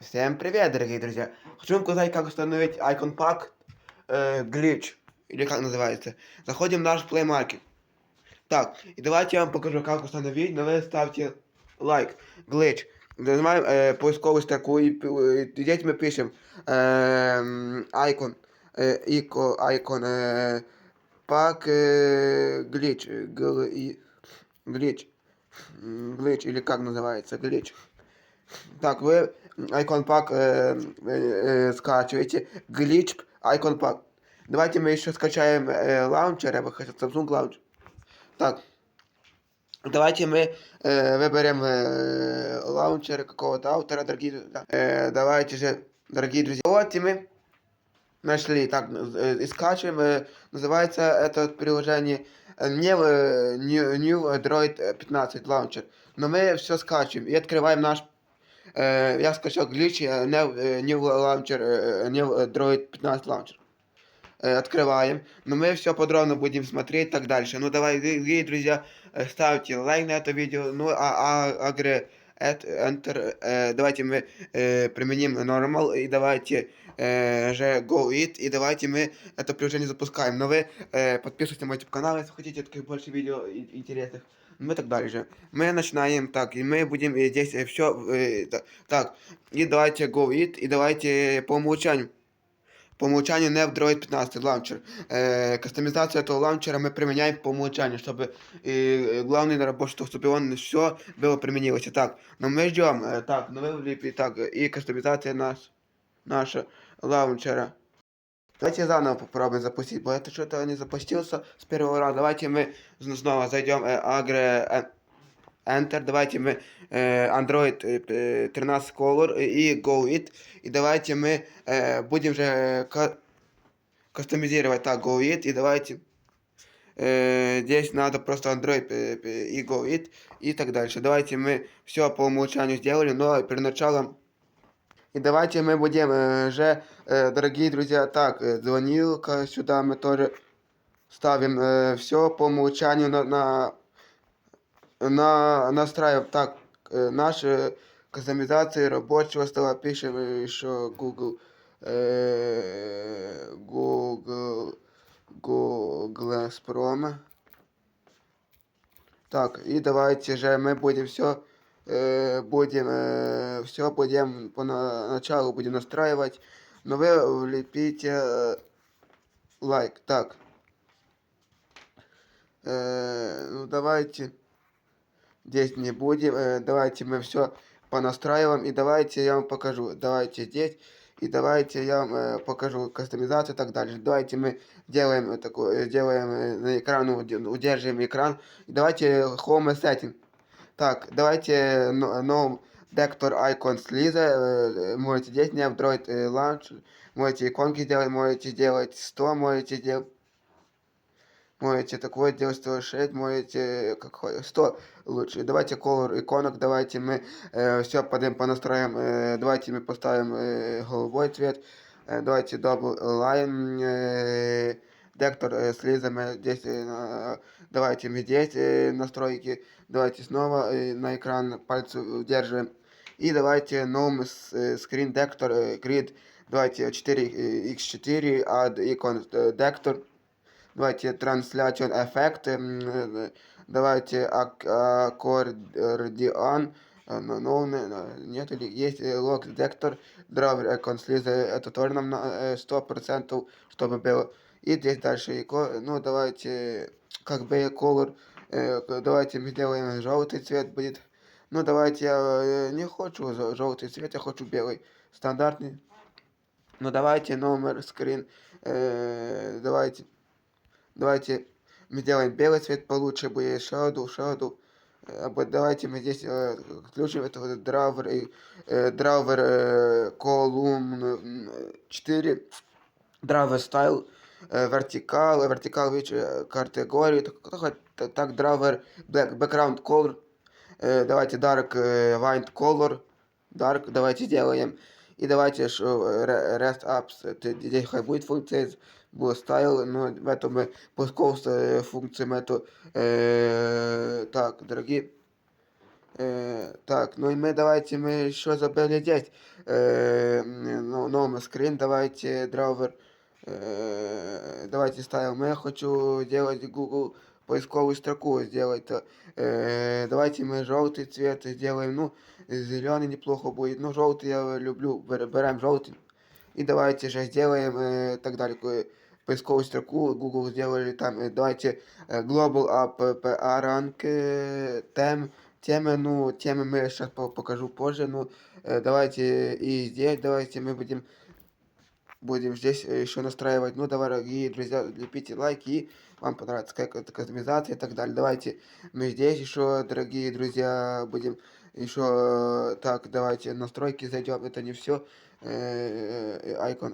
Всем привет, дорогие друзья! Хочу вам показать, как установить Icon Pack э, Glitch, или как называется. Заходим в наш Play Market. Так, и давайте я вам покажу, как установить, но вы ставьте лайк, Glitch. Нажимаем э, поисковую строку и, э, здесь мы пишем э, Icon, э, ико, Icon, э, Pack э, Glitch, гл, и, Glitch, М, Glitch, или как называется, Glitch. Так, вы Icon Pack э, э, э. Glitch Icon Pack. Давайте мы еще скачаем э, лаунчер, я бы хотел Samsung Launcher. Так. Давайте мы э, выберем э, лаунчер какого-то автора, дорогие друзья. Э, давайте же, дорогие друзья. Вот и мы нашли. Так, э, и скачиваем. Э, называется это приложение э, New, э, New, New Android 15 Launcher. Но мы все скачиваем и открываем наш Э, я скачал глич New, Launcher, New Android 15 Launcher. Открываем. Но мы все подробно будем смотреть так дальше. Ну давай, дорогие друзья, ставьте лайк на это видео. Ну а, а агре Enter, давайте мы применим Normal и давайте же Go It и давайте мы это приложение запускаем. Но вы э, подписывайтесь на мой канал, если хотите таких больше видео интересных. Ну и так дальше. Мы начинаем так, и мы будем э, здесь все так. И давайте Go It, и давайте по умолчанию. По умолчанию не в Droid 15 лаунчер. Э, кастомизацию этого лаунчера мы применяем по умолчанию, чтобы э, главный на работу, чтобы он все было применилось. Так, но мы ждем. Э, так, ну вы влипли, так, и кастомизация наш, наша лаунчера. Давайте заново попробуем запустить, бо это что-то не запустился с первого раза. Давайте мы снова зайдем э, Agre э, Enter, давайте мы э, Android э, э, 13 Color и Go. И давайте мы э, будем же ка- кастомизировать так Go. И давайте э, здесь надо просто Android э, э, и Go и так дальше. Давайте мы все по умолчанию сделали, но перед началом и давайте мы будем же, дорогие друзья, так, звонилка сюда мы тоже ставим все по умолчанию на, на, на настраиваем. Так, э, наши кастомизации рабочего стола пишем еще Google, э, Google, Google Sprome. Так, и давайте же мы будем все будем все будем по на- началу будем настраивать. Но вы влепите э, лайк. Так. Э, ну давайте. Здесь не будем. Э, давайте мы все понастраиваем. И давайте я вам покажу. Давайте здесь. И давайте я вам покажу кастомизацию и так дальше. Давайте мы делаем такое, делаем на экран, уд- удерживаем экран. И давайте Home Setting. Так, давайте но- новым Vector Icon слиза. э, Можете здесь не в Droid э, Launch. Можете иконки сделать, можете сделать 100, можете сделать Можете такое делать 106, можете какой 100 лучше. Давайте color иконок, давайте мы э, все подым понастроим. Э, давайте мы поставим э, голубой цвет. Э, давайте double line. Э, дектор э, слизами здесь. Э, на- давайте мы здесь э, настройки. Давайте снова э, на экран пальцы удерживаем. И давайте э, screen э, grid. Давайте 4x4 add icon э, дектор. Давайте м, э, Давайте э, ну, не- не- Нет, есть лог детектор, драйвер конслиза, это тоже нам на э, 100%, чтобы было. И здесь дальше, ну, давайте, как бы, color, э, давайте мы сделаем желтый цвет будет. Ну, давайте я э, не хочу жел- желтый цвет, я хочу белый, стандартный. Ну, давайте номер, скрин, э, давайте Давайте мы сделаем белый цвет получше, будет shadow, shadow. Або давайте мы здесь э, включим это вот драйвер, и, э, драйвер э, column э, 4, драйвер style, э, вертикал, вертикал which категории, так, так, так, так драйвер black, background color, э, давайте dark э, white color, dark, давайте сделаем. И давайте что э, re- rest apps, это здесь хай будет функция, будет style, но в этом мы пусковая функция эту. Э, так, дорогие. Э, так, ну и мы давайте мы еще забыли здесь. Э, ну, новый скрин, давайте драйвер. Э, давайте ставим. Я хочу делать Google поисковую строку сделать. Э, давайте мы желтый цвет сделаем. Ну, зеленый неплохо будет. Ну, желтый я люблю. Берем желтый. И давайте же сделаем э, так далее. Поисковую строку Google сделали там. Э, давайте э, Global App Rank э, Tem. Темы, ну, темы мы сейчас покажу позже. Ну, э, давайте и здесь, давайте мы будем будем здесь еще настраивать. Ну, дорогие друзья, лепите лайки, и вам понравится как это кастомизация и так далее. Давайте мы здесь еще, дорогие друзья, будем еще так, давайте настройки зайдем. Это не все. Icon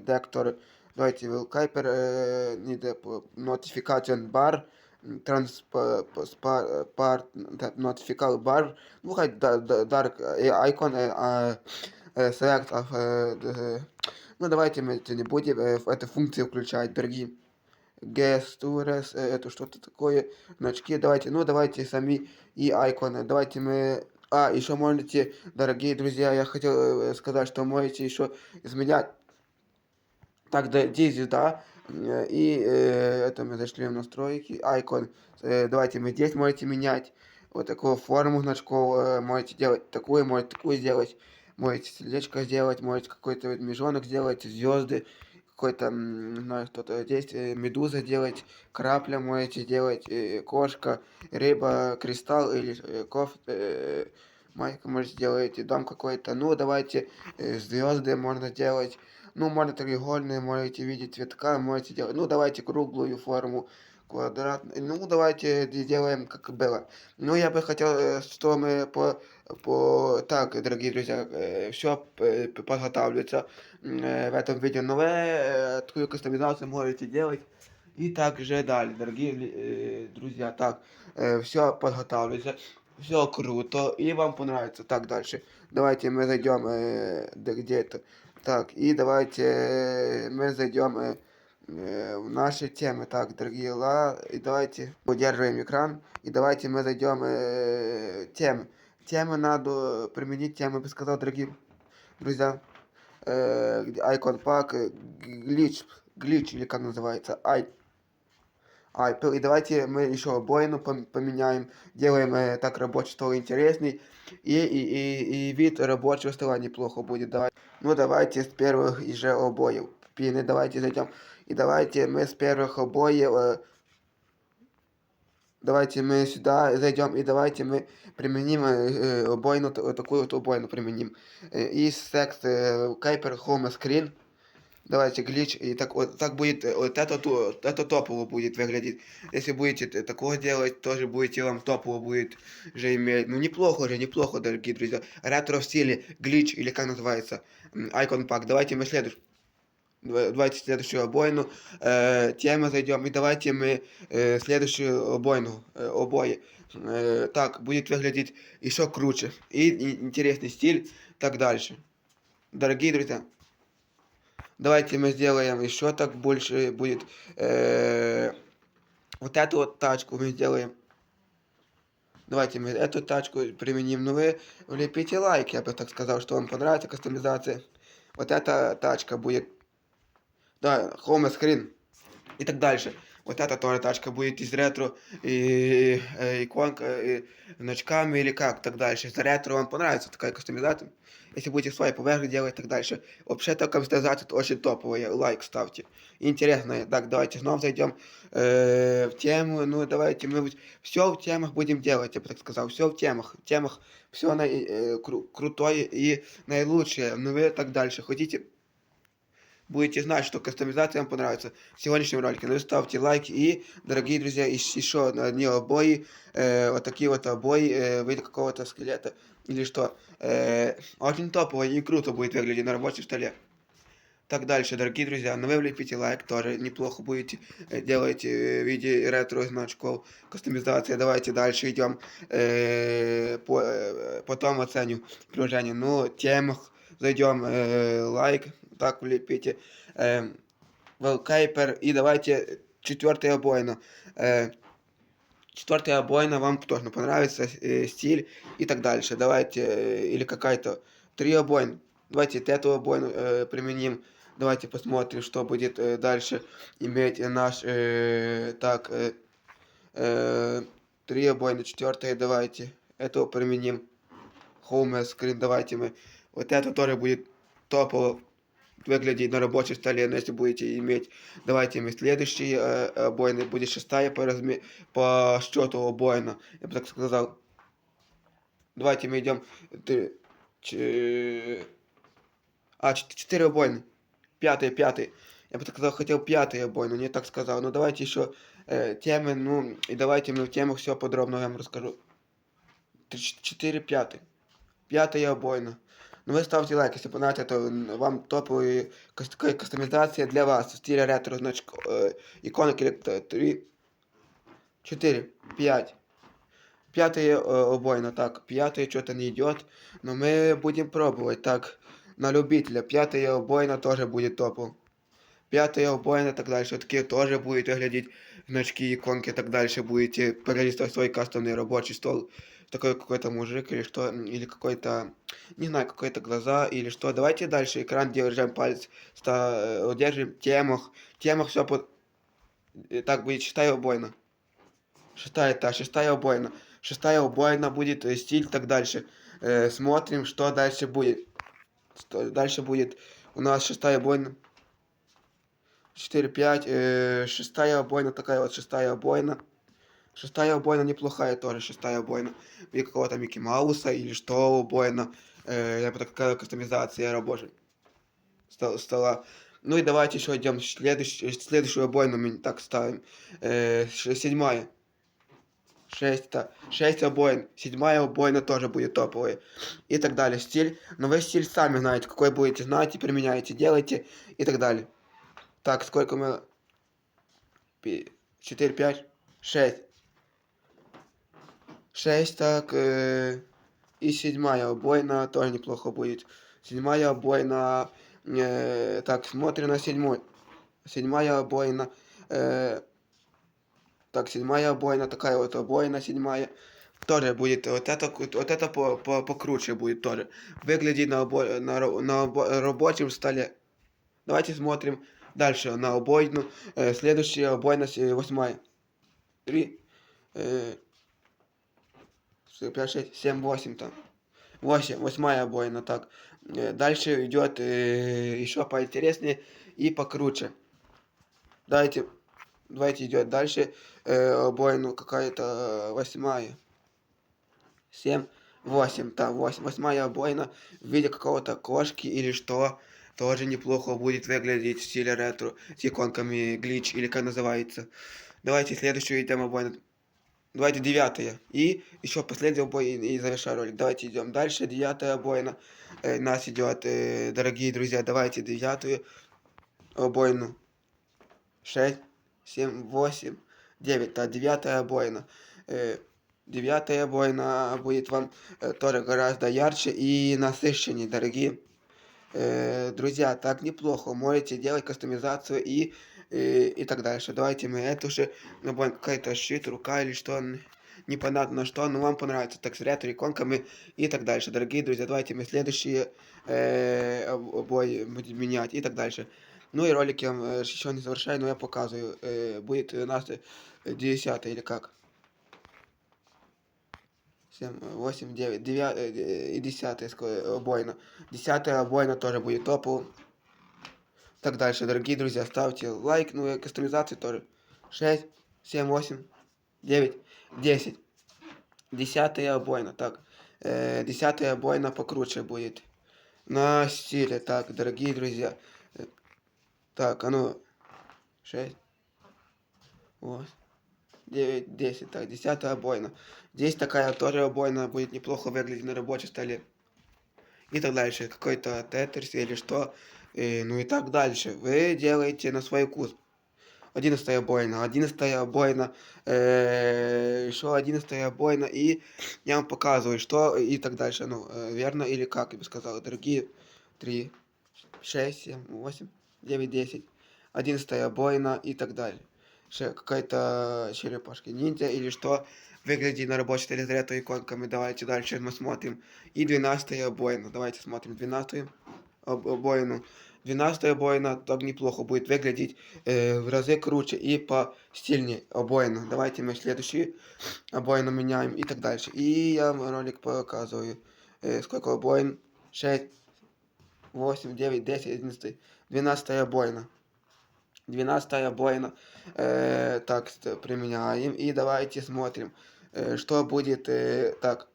Дектор. Давайте не Notification Bar. Transpart Notification Bar. Ну, хоть Dark Icon Select ну, давайте мы это не будем, э, эту функцию включать, дорогие. Gestures, э, это что-то такое, значки, давайте, ну, давайте сами и айконы, давайте мы... А, еще можете, дорогие друзья, я хотел э, сказать, что можете еще изменять. Так, да, здесь, да, и э, это мы зашли в настройки, айкон, э, давайте мы здесь можете менять вот такую форму значков, э, можете делать такую, можете такую сделать можете сердечко сделать, можете какой-то межонок сделать, звезды, какой-то, не знаю, что-то здесь, э, медуза делать, крапля можете сделать, э, кошка, рыба, кристалл или э, коф, майка можете сделать, дом какой-то, ну, давайте, звезды можно делать, ну, можно треугольные, можете видеть цветка, можете делать, ну, давайте круглую форму, квадратный. Ну, давайте сделаем, как было. Ну, я бы хотел, что мы по по... Так, дорогие друзья, э, все э, подготавливается э, в этом видео. Но вы такую кастомизацию можете делать. И также далее, дорогие друзья, так, все подготавливается, все круто, и вам понравится. Так, дальше. Давайте мы зайдем где-то. Так, и давайте мы зайдем в наши темы. Так, дорогие ла, и давайте удерживаем экран, и давайте мы зайдем э, темы. Темы надо применить, темы бы сказал, дорогие друзья. Э, Icon Pack, глич, глич или как называется, ай. Ай, и давайте мы еще обоину поменяем, делаем э, так рабочий стол интересный, и, и, и, и вид рабочего стола неплохо будет. Давай. Ну давайте с первых уже обоев пины, давайте зайдем, И давайте мы с первых обоев э, Давайте мы сюда зайдем и давайте мы применим э, убойну, такую вот убойну применим. Э, и секс э, Кайпер Home Screen. Давайте глич. И так вот так будет, вот это, это топово будет выглядеть. Если будете такого делать, тоже будете вам топово будет же иметь. Ну неплохо же, неплохо, дорогие друзья. Ретро в стиле глич или как называется. Icon Pack. Давайте мы следующий давайте следующую обойну э, тему зайдем. И давайте мы э, следующую обойну, э, обои. Э, так, будет выглядеть еще круче. И интересный стиль, так дальше. Дорогие друзья, давайте мы сделаем еще так больше будет. Э, вот эту вот тачку мы сделаем. Давайте мы эту тачку применим. Ну вы влепите лайк, я бы так сказал, что вам понравится кастомизация. Вот эта тачка будет да, home screen и так дальше. Вот эта тоже тачка будет из ретро, и, и иконка, и значками или как, так дальше. За ретро вам понравится такая кастомизация. Если будете свои поверхни делать и так дальше. Вообще такая кастомизация очень топовая, лайк ставьте. Интересно. Так, давайте снова зайдем э, в тему. Ну, давайте мы все в темах будем делать, я бы так сказал. Все в темах. В темах все на, э, кру крутое и наилучшее. Ну, вы так дальше. Хотите будете знать, что кастомизация вам понравится в сегодняшнем ролике. Ну, ставьте лайк и, дорогие друзья, еще одни обои, э, вот такие вот обои э, в виде какого-то скелета или что. Э, очень топово и круто будет выглядеть на рабочем столе. Так дальше, дорогие друзья, ну вы влепите лайк, тоже неплохо будете э, делать э, в виде ретро значков, кастомизация. Давайте дальше идем, э, по, э, потом оценю приложение. Ну, темах зайдем, э, лайк, так влепите. Э, Wallpaper и давайте четвертый обоина. Э, Четвертая обойна вам точно понравится, э, стиль и так дальше. Давайте, э, или какая-то три обоин. Давайте эту обойну э, применим. Давайте посмотрим, что будет э, дальше иметь наш, э, так, э, э, три обойны, четвертая, давайте. Эту применим. Home screen, давайте мы. Вот это тоже будет топово выглядеть на рабочем столе, но если будете иметь, давайте иметь следующие э, обойны, будет шестая по, разме... по счету обойна, я бы так сказал. Давайте мы идем, ч... а, четыре обойны, пятый, пятый, я бы так сказал, хотел пятый обой, но не так сказал, но давайте еще э, темы, ну, и давайте мы в темах все подробно вам расскажу. Четыре, пятый, пятая обойна. Ну вы ставьте лайк, если понравится, то вам топовые кастомизация для вас в стиле ретро, значит, э, иконок 3, 4, 5. Пятая э, обойна, так, пятая что-то не идет, но мы будем пробовать, так, на любителя. Пятая обойна тоже будет топом. Пятая обойна и так дальше. Таки тоже будете глядеть значки, иконки и так дальше. Будете пролистывать свой кастомный рабочий стол такой какой-то мужик или что, или какой-то, не знаю, какой-то глаза или что. Давайте дальше экран держим палец, ста, э, держим темах, темах все под... Так будет шестая убойна. Шестая, та, шестая убойна. Шестая убойна будет э, стиль так дальше. Э, смотрим, что дальше будет. Что дальше будет у нас шестая убойна. 4-5, э, шестая обойна, такая вот шестая обойна. Шестая убойна неплохая тоже, шестая убойна. Или какого-то Микки Мауса, или что убойна. Э, я такая кастомизация рабочая стола. Ну и давайте еще идем следующую, следующую обойну мы так ставим. Э, седьмая. Шесть, да. Шесть обоин. Седьмая обойна тоже будет топовая. И так далее. Стиль. Но вы стиль сами знаете, какой будете знать и применяете, делайте и так далее. Так, сколько мы... 4, 5, 6. 6, так, э, и седьмая обойна тоже неплохо будет. Седьмая обойна, э, так, смотрим на седьмой. Седьмая обойна, э, так, седьмая обойна, такая вот обойна седьмая. Тоже будет, вот это, вот это по, по, покруче будет тоже. Выглядит на, обо, на, на рабочем столе. Давайте смотрим дальше на обойну. Э, следующая обойна восьмая. Три. Э, 5, 6, 7, 8 там. 8, восьмая обоина, так. Э, дальше идет э, еще поинтереснее и покруче. Давайте, давайте идет дальше э, обоину какая-то восьмая. 7, 8, там 8, восьмая обоина в виде какого-то кошки или что. Тоже неплохо будет выглядеть в стиле ретро с иконками глич или как называется. Давайте следующую идем обоину. Давайте девятая. И еще последний бой и завершаю ролик. Давайте идем дальше. Девятая обойна. Э, нас идет, э, дорогие друзья, давайте девятую обойну. Шесть, семь, восемь, девять. Да, девятая обойна. Э, девятая обойна будет вам э, тоже гораздо ярче и насыщеннее, дорогие э, друзья. Так неплохо. Можете делать кастомизацию и и, и так дальше. Давайте мы это уже, ну, будет какая-то щит, рука или что, непонятно что, но вам понравится так с ретро иконками и так дальше. Дорогие друзья, давайте мы следующие э, обои будем менять и так дальше. Ну и ролики я э, еще не завершаю, но я показываю. Э, будет у нас 10 или как? 7, 8, 9, 9 и 10 обойна. 10 обойна тоже будет топовым так дальше. Дорогие друзья, ставьте лайк, ну и кастомизации тоже. 6, 7, 8, 9, 10. Десятая обойна. Так, э, десятая обойна покруче будет. На стиле. Так, дорогие друзья. Э, так, а ну. 6, 8, 9, 10. Так, десятая обойна. Здесь такая тоже обойна будет неплохо выглядеть на рабочем столе. И так дальше. Какой-то тетрис или что ну и так дальше. Вы делаете на свой вкус. 11 бойна, 11 бойна, э, еще 11 бойна, и я вам показываю, что и так дальше. Ну, э, верно или как, я бы сказал. Дорогие 3, 6, 7, 8, 9, 10, 11 бойна и так далее. Какая-то черепашка ниндзя или что выглядит на рабочей заряда иконками. Давайте дальше мы смотрим. И 12 обоина. Давайте смотрим 12 об- обоину. 12 обоина так неплохо будет выглядеть э, в разы круче и по стильнее обоина. Давайте мы следующий обоину меняем и так дальше. И я вам ролик показываю. Э, сколько обоин? 6, 8, 9, 10, 11, 12 обоина. 12 обоина. Э, так, применяем. И давайте смотрим, э, что будет э, так.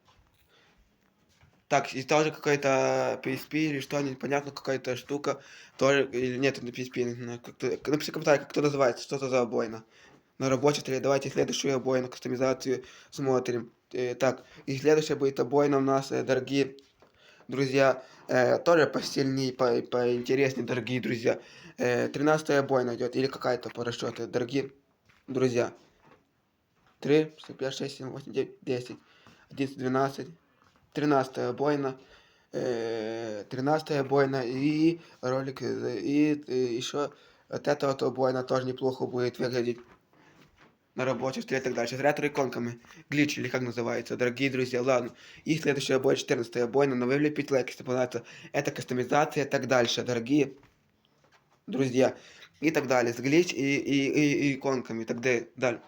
Так, и тоже какая-то PSP или что, непонятно, какая-то штука. Тоже, или нет, не PSP, как-то, напиши в комментариях, как это называется, что это за обоина. На рабочей столе. Давайте следующую обоину, кастомизацию смотрим. Э, так, и следующая будет обоина у нас, э, дорогие друзья, э, тоже посильнее, по, поинтереснее, дорогие друзья. Э, 13 обоина идет, или какая-то по расчету, дорогие друзья. 3, 5, 6, 7, 8, 9, 10, 11, 12, 13 обоина. Э, 13 обоина и ролик, и, еще от этого вот обоина тоже неплохо будет выглядеть на рабочем столе и так дальше. С ретро-иконками. Глич или как называется. Дорогие друзья, ладно. И следующая бой 14 обоина. Но вы влепите лайк, если понравится. Это кастомизация и так дальше. Дорогие друзья. И так далее. С глич и, и, и, и иконками. и Так да- далее.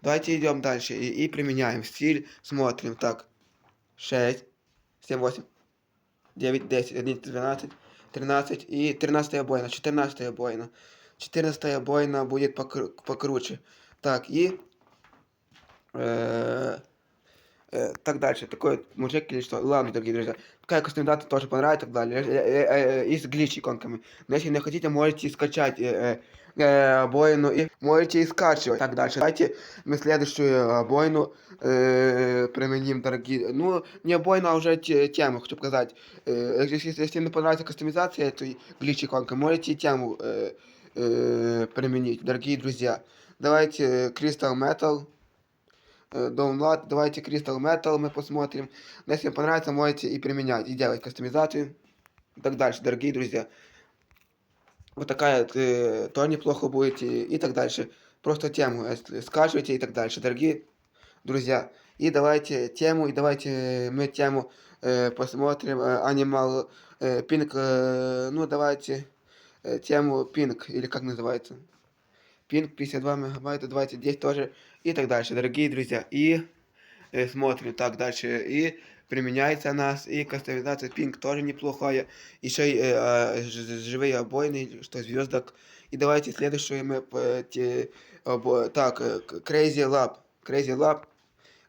Давайте идем дальше. И, и применяем стиль. Смотрим. Так. 6, 7, 8, 9, 10, 11, 12, 13 и 13 обоина. 14 обоина. 14 обоина будет покру- покруче. Так, и... э, э, так дальше. Такой мужик или что. Ладно, дорогие друзья. Такая кастомизация тоже понравится так далее. Э, э, э, И с глич иконками. Но если не хотите, можете скачать э, э, э, и можете и скачивать. Так дальше. Давайте мы следующую обоину э, применим, дорогие. Ну, не обоину, а уже те- тему, хочу показать. Э, если, не понравится кастомизация этой глич иконкой, можете тему э, э, применить, дорогие друзья. Давайте э, Crystal Metal. Э, Download. Давайте Crystal Metal мы посмотрим. Если понравится, можете и применять, и делать кастомизацию. И так дальше, дорогие друзья. Вот такая э, тоже неплохо будет и, и так дальше. Просто тему если скачивайте и так дальше, дорогие друзья. И давайте тему, и давайте мы тему э, посмотрим. э, Animal э, Pink, э, ну давайте э, тему Pink, или как называется. Pink 52 мегабайта, давайте здесь тоже и так дальше, дорогие друзья. И э, смотрим так дальше. И применяется нас, и кастомизация Pink тоже неплохая. Еще и э, а, живые обоины, что звездок. И давайте следующую мы по- те- обо- так, э, Crazy Lab. Crazy Lab.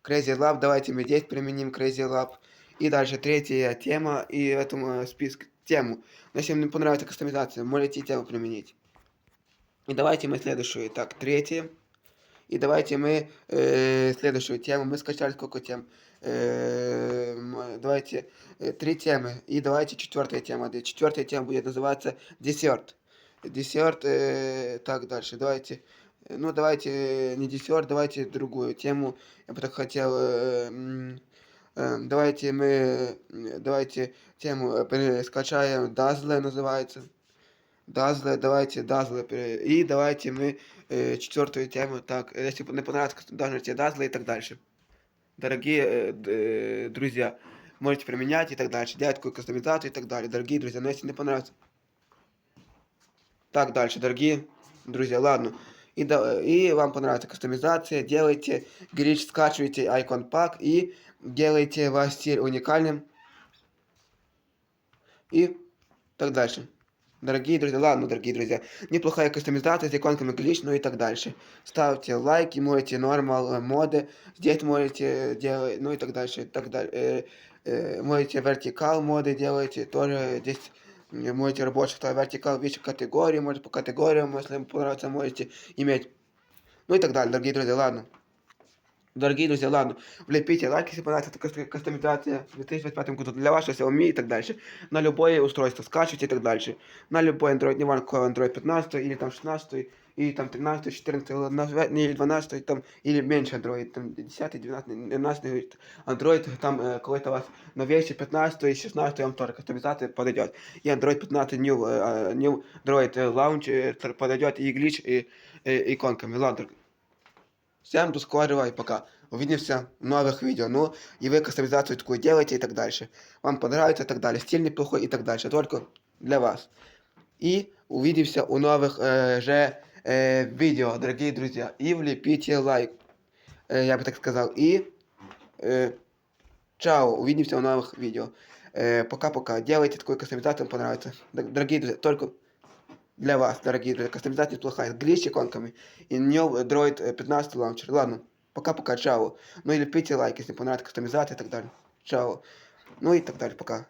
Crazy Lab, давайте мы здесь применим Crazy Lab. И дальше третья тема и в этом э, списке тему. Но если вам не понравится кастомизация, можете тему применить. И давайте мы следующую. Так, третья. И давайте мы э, следующую тему. Мы скачали сколько тем? Э, давайте э, три темы. И давайте четвертая тема. Четвертая тема будет называться десерт. Десерт. э, так, дальше. Давайте. э, Ну, давайте э, не десерт, давайте другую тему. Я бы так хотел. э, э, давайте мы. Давайте тему скачаем. Dazzle называется. Dazzle, давайте пере- И давайте мы э, четвертую тему. Так, э, если не понравится, даже те Dazzle и так дальше. Дорогие э, э, друзья, можете применять и так дальше, делать какую кастомизацию и так далее. Дорогие друзья, но если не понравится. Так, дальше, дорогие друзья, ладно. И, да, и вам понравится кастомизация, делайте глич, скачивайте Icon Pack и делайте ваш стиль уникальным. И так дальше. Дорогие друзья, ладно, дорогие друзья, неплохая кастомизация с иконками глич, ну и так дальше. Ставьте лайки, можете нормал э, моды, здесь можете делать, ну и так дальше, и так далее. Э, э, можете вертикал моды делайте, тоже здесь э, можете работать, что вертикал вещи категории, может по категориям, если вам понравится, можете иметь. Ну и так далее, дорогие друзья, ладно. Дорогие друзья, ладно, влепите лайк, если понравится эта каст- кастомизация в 2025 году для вашего Xiaomi и так дальше. На любое устройство скачивайте и так дальше. На любой Android, не важно какой Android 15 или там 16 и там 13, 14, или 12, там, или меньше Android, там 10, 12, 12 Android, там э, какой-то у вас новейший 15 и 16 вам тоже кастомизация подойдет. И Android 15 New, э, New Android э, Launch э, подойдет и глич, и, и иконками. Ладно, Всем до скорого и пока. Увидимся в новых видео. Ну, и вы кастомизацию такую делаете и так дальше. Вам понравится и так далее. Стиль неплохой и так дальше. Только для вас. И увидимся у новых э, же э, видео, дорогие друзья. И влепите лайк. Э, я бы так сказал. И э, чао. Увидимся у новых видео. Э, Пока-пока. Делайте такую кастомизацию, вам понравится. Д- Дорогие друзья, только для вас, дорогие друзья. Кастомизация неплохая. Глич иконками. И New Droid э, 15 лаунчер. Ладно. Пока-пока. Чао. Ну и лепите лайк, если понравится кастомизация и так далее. Чао. Ну и так далее. Пока.